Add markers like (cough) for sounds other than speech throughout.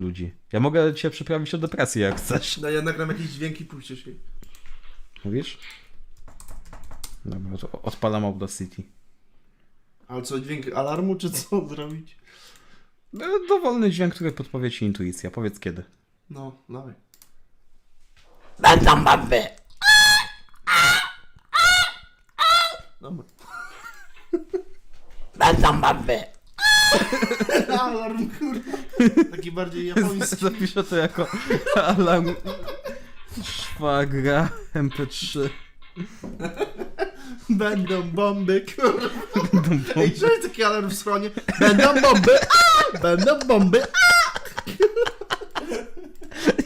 ludzi. Ja mogę cię przyprawić o depresję, jak chcesz. No ja nagram jakieś dźwięki, puścisz jej. Mówisz? Dobra, to odpalam Audacity. Ale co, dźwięk alarmu, czy co (laughs) zrobić? E, Dowolny dźwięk, który podpowie ci intuicja. Powiedz kiedy. No, dawaj. Będą bomby! Dobra. Będą bomby! (laughs) Alarm, kurwa. Taki bardziej japoński. (laughs) Zapiszę to jako alarm szwagra MP3. Będą bomby, kurwa. Ej, czy jest taki alarm w schronie? Będą bomby! A! Będą bomby! A! (laughs)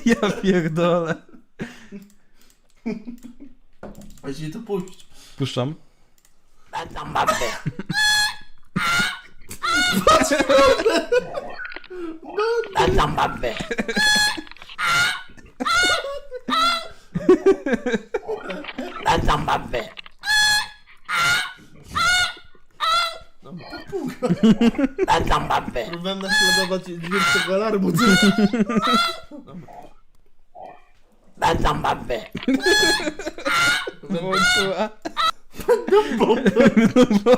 Ja pierdolę. Weź to puść. Puszczam. Będą bomby! Będą bomby! Będą bomby! Będą bomby! Próbowałem naśladować dźwięk tego alarmu. Będą bomby! Włączyła.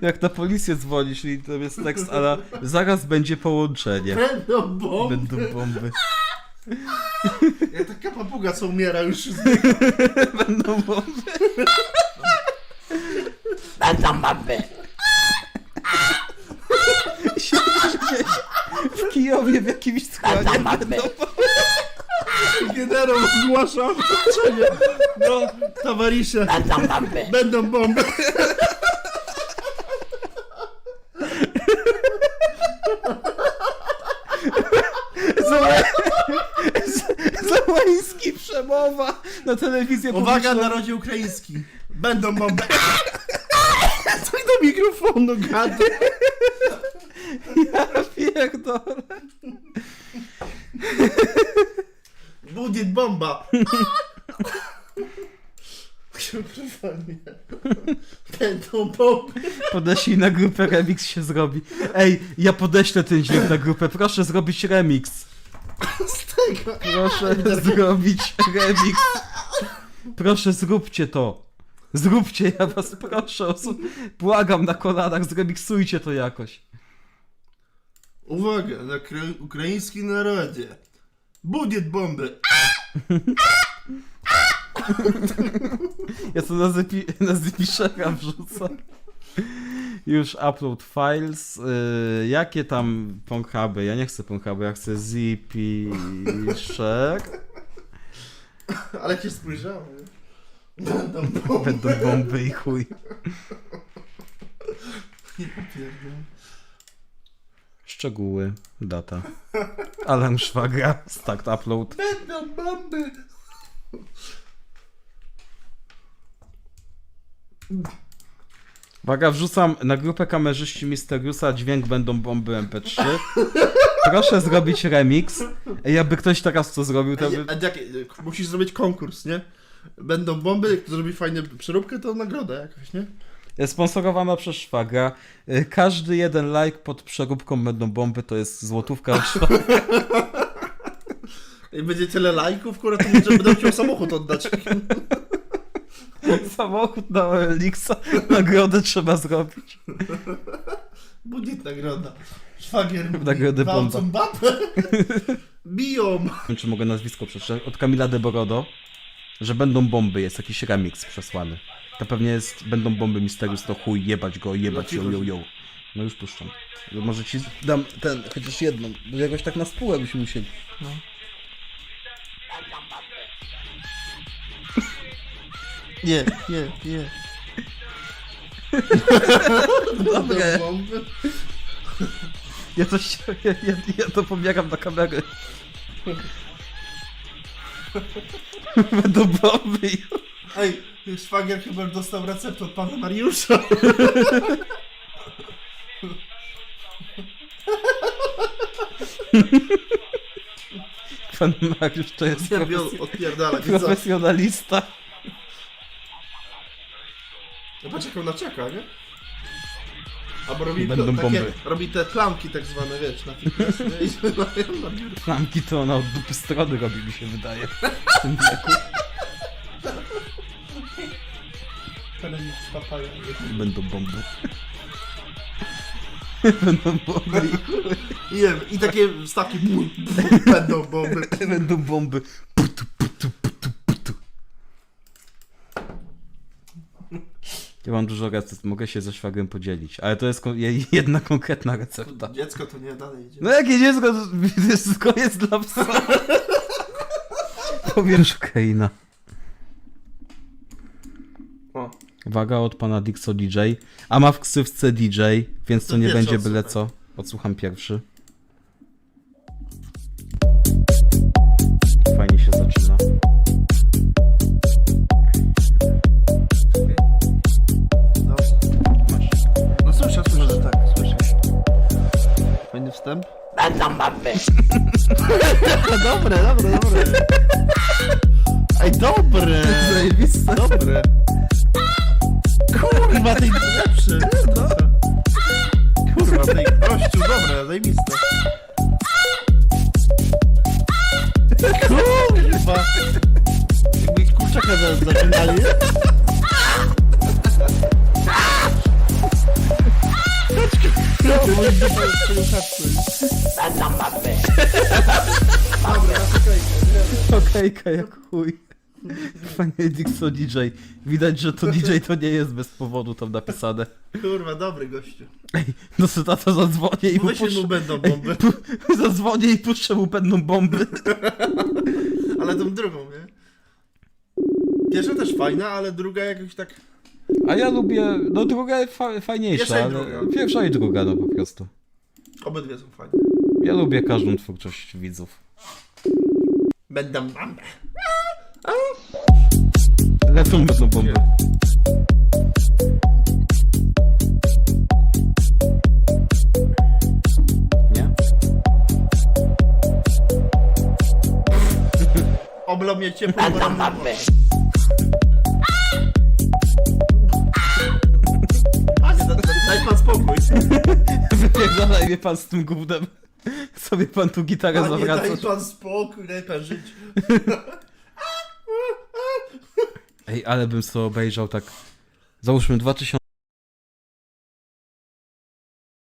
Jak na policję dzwoni, czyli to jest tekst, ale zaraz będzie połączenie. Będą bomby. Będą bomby. (laughs) Jak taka papuga, co umiera już. (laughs) Będą bomby. Będą bomby! Gdzieś w Kijowie w jakimś składzie. Będą bomby! Generał zgłasza otoczenie. No, towarzysze. Będą bomby! Będą bomby. Zała- Z- Załański przemowa na telewizję Uwaga, publiczną. narodzie ukraiński. Będą bomby. Co do mikrofonu gada? Ja pierdolę. Budiet bomba. Kurwa nie. Będą bomby. Podeślij na grupę, remix się zrobi. Ej, ja podeślę ten dźwięk na grupę, proszę zrobić remix. Z tego. Proszę zrobić remix. Proszę, zróbcie to. Zróbcie, ja was proszę. Błagam na kolanach, zremiksujcie to jakoś. Uwaga, na kra- ukraińskim narodzie. Budiet bomby. (laughs) Ja to na, zepi, na wrzucam. Już upload files. Yy, jakie tam ponghuby? Ja nie chcę ponghuby, ja chcę Zipisher. Ale się spojrzałem. Będą bomby. Będą bomby i chuj. Ja pierdolę. Szczegóły, data. Alarm szwagra, start upload. Będą bomby. Uwaga, wrzucam na grupę kamerzyści Misteriusa dźwięk będą bomby MP3. Proszę zrobić remix. Ej, jakby ktoś teraz to zrobił, to by... A jak, musisz zrobić konkurs, nie? Będą bomby, jak kto zrobi fajną przeróbkę, to nagroda jakaś, nie? Sponsorowana przez szwagra. Y, Każdy jeden like pod przeróbką będą bomby, to jest złotówka od szwagra. (laughs) I będzie tyle lajków, kurwa, to może będę chciał samochód oddać. (laughs) (laughs) Samochód na Elixa. Nagrodę trzeba zrobić. (laughs) Budiet nagroda. Szwagier Nagrodę gwałcą babę. Biją. Nie wiem, czy mogę nazwisko przeczytać. Od Kamila de Borodo, że będą bomby, jest jakiś remix przesłany. To pewnie jest, będą bomby Misterius, to chuj, jebać go, jebać, yo, yo, yo. No już puszczam. Może ci dam ten, chociaż jedną, bo jakoś tak na spółę byśmy musieli. Nie, nie, nie. Dobre. Ja to, się, ja, ja, ja to pobieram na kamerę. Będą bomby. Ej, szwagier chyba dostał receptę od pana Mariusza. Pan Mariusz to jest odpierdala, więc co? profesjonalista. No patrz jak ona czeka, nie? Albo robi, Będą takie, bomby. robi te klamki tak zwane, wiesz, na fitness, nie? I na biurko. Flamki to ona od dupy strony robi, mi się wydaje. W tym wieku. Z papają. Będą bomby. (laughs) Będą bomby. I, nie wiem, I takie wstawki bum, bum, będą bomby. Będą bomby. Ja mam dużo recept, mogę się ze szwagrem podzielić, ale to jest jedna konkretna recepta. Dziecko to nie dalej idzie. No jakie dziecko, to wszystko jest dla psa. (laughs) Powiesz Keina. O. Uwaga od pana Dixo DJ. A ma w ksywce DJ, więc to To nie pierwszy będzie byle odsłuchaj. co. Odsłucham pierwszy. Dobre, dobre, dobre. Ej, dobre! Zajebiste. Dobre. Kurwa, tej lepszy. Dobra. Kurwa, tej gościu, dobre, zajebiste. Kurwa. Jakby kurczaka za- zaczynali, nie? No, bo idę po swoją kapsę. Okejka jak chuj. Panie Dixo DJ. Widać, że to DJ to nie jest bez powodu tam napisane. Kurwa, dobry gościu. Ej, no to tato zadzwonię i mu Wyślij mu puszczę. będą Ej, bomby. pu- zadzwonię i puszczę mu będą bomby. Ale tą drugą, nie? Pierwsza też fajna, ale druga jakoś tak... A ja lubię, no druga fa fajniejsza, Pierwsza i ale druga. pierwsza i druga no po prostu. Obydwie są fajne. Ja lubię każdą twórczość widzów. Będą bomby. Lecą będą bomby. Nie? Będą gorąco. bomby. Daj pan spokój. (laughs) Wypierdalaj mnie pan z tym gównem. (laughs) Sobie pan tu gitarę Panie, daj zawracasz. pan spokój, daj pan żyć. (laughs) Ej, ale bym sobie obejrzał tak. Załóżmy 2000